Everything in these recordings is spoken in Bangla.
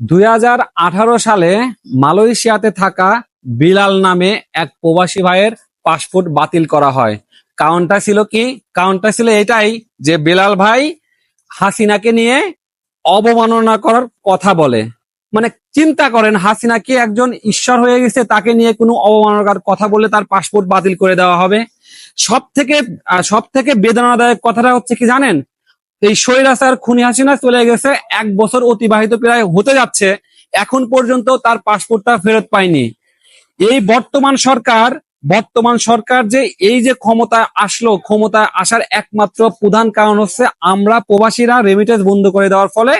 দুই হাজার আঠারো সালে মালয়েশিয়াতে থাকা বিলাল নামে এক প্রবাসী ভাইয়ের পাসপোর্ট বাতিল করা হয়। কারণটা ছিল কি? কারণটা ছিল এটাই যে বিলাল ভাই হাসিনাকে নিয়ে অবমাননা করার কথা বলে। মানে চিন্তা করেন, হাসিনা কি একজন ঈশ্বর হয়ে গেছে, তাকে নিয়ে কোনো অবমাননার কথা বলে তার পাসপোর্ট বাতিল করে দেওয়া হবে? সব থেকে সব থেকে বেদনাদায়ক কথাটা হচ্ছে কি জানেন? এই স্বৈরাচার খুনি হাসিনা চলে গেছে। এক বছর অতিবাহিত প্রায় হতে যাচ্ছে। এখন পর্যন্ত তার পাসপোর্টটা ফেরত পায়নি। এই বর্তমান সরকার বর্তমান সরকার যে এই যে ক্ষমতায় আসলো, ক্ষমতায় আসার একমাত্র প্রধান কারণ হচ্ছে আমরা প্রবাসীরা রেমিটেন্স বন্ধ করে দেওয়ার ফলে,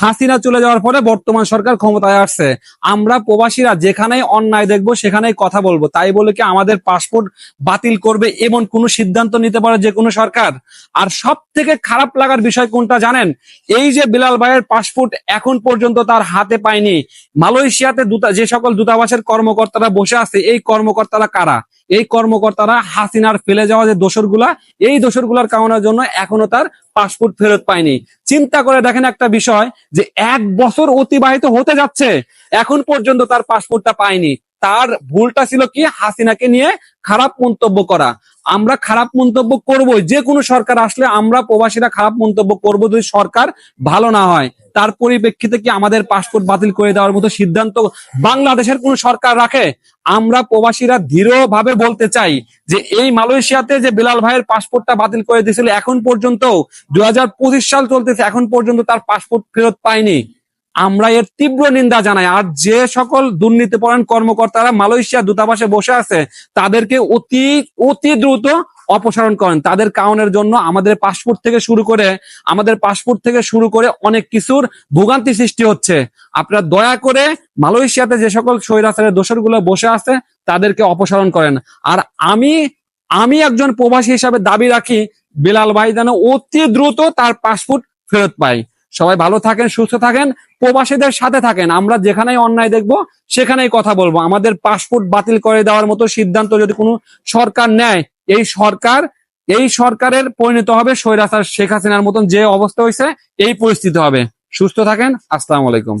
হাসিনা চলে যাওয়ার ফলে বর্তমান সরকার ক্ষমতায় আসছে। আমরা প্রবাসীরা যেখানেই অন্যায় দেখব, সেখানেই কথা বলব। তাই বলে কি আমাদের পাসপোর্ট বাতিল করবে এমন কোনো সিদ্ধান্ত নিতে পারে যে কোনো সরকার? আর সব থেকে খারাপ লাগার বিষয় কোনটা জানেন? এই যে বিলাল ভাইয়ের পাসপোর্ট এখন পর্যন্ত তার হাতে পায়নি। মালয়েশিয়াতে যে সকল দূতাবাসের কর্মকর্তারা বসে আছে, এই কর্মকর্তারা কারা? এই কর্মকর্তারা হাসিনার ফেলে যাওয়া যে দোসরগুলা এই দোসরগুলার কামানোর জন্য এখনও তার পাসপোর্ট ফেরত পায়নি। চিন্তা করে দেখেন একটা বিষয়, যে এক বছর অতিবাহিত হতে যাচ্ছে, এখন পর্যন্ত তার পাসপোর্টটা পায়নি। তার ভুলটা ছিল কি? হাসিনাকে নিয়ে খারাপ মন্তব্য করা। আমরা খারাপ মন্তব্য করব, যে কোনো সরকার আসলে আমরা প্রবাসীরা খারাপ মন্তব্য করব যদি সরকার ভালো না হয়। তার পরিপ্রেক্ষিতে কি আমাদের পাসপোর্ট বাতিল করে দেওয়ার মতো সিদ্ধান্ত বাংলাদেশের কোন সরকার রাখে? আমরা প্রবাসীরা দৃঢ়ভাবে বলতে চাই যে এই মালয়েশিয়াতে যে বিলাল ভাইয়ের পাসপোর্টটা বাতিল করে দিয়েছিল, এখন পর্যন্ত দু হাজার পঁচিশ সাল চলতেছে, এখন পর্যন্ত তার পাসপোর্ট ফেরত পায়নি। আমরা এর তীব্র নিন্দা জানাই। আর যে সকল দুর্নীতিপরায়ণ কর্মকর্তারা মালয়েশিয়া দূতাবাসে বসে আছে, তাদেরকে অতি অতি দ্রুত অপসারণ করেন। তাদের কারণের জন্য আমাদের পাসপোর্ট থেকে শুরু করে, আমাদের পাসপোর্ট থেকে শুরু করে অনেক কিছুর ভোগান্তি সৃষ্টি হচ্ছে। আপনারা দয়া করে মালয়েশিয়াতে যে সকল স্বৈরাচারের দোষরগুলো বসে আছে, তাদেরকে অপসারণ করেন। আর আমি আমি একজন প্রবাসী হিসাবে দাবি রাখি, বিলাল ভাই যেন অতি দ্রুত তার পাসপোর্ট ফেরত পায়। সবাই ভালো থাকেন, সুস্থ থাকেন, প্রবাসীদের সাথে থাকেন। আমরা যেখানেই অন্যায় দেখব, সেখানেই কথা বলব। আমাদের পাসপোর্ট বাতিল করে দেওয়ার মতো সিদ্ধান্ত যদি কোনো সরকার নেয়, এই সরকার, এই সরকারের পরিণত হবে স্বৈরাচার শেখ হাসিনার মতন যে অবস্থা হয়েছে, এই পরিস্থিতি হবে। সুস্থ থাকেন, আসসালামু আলাইকুম।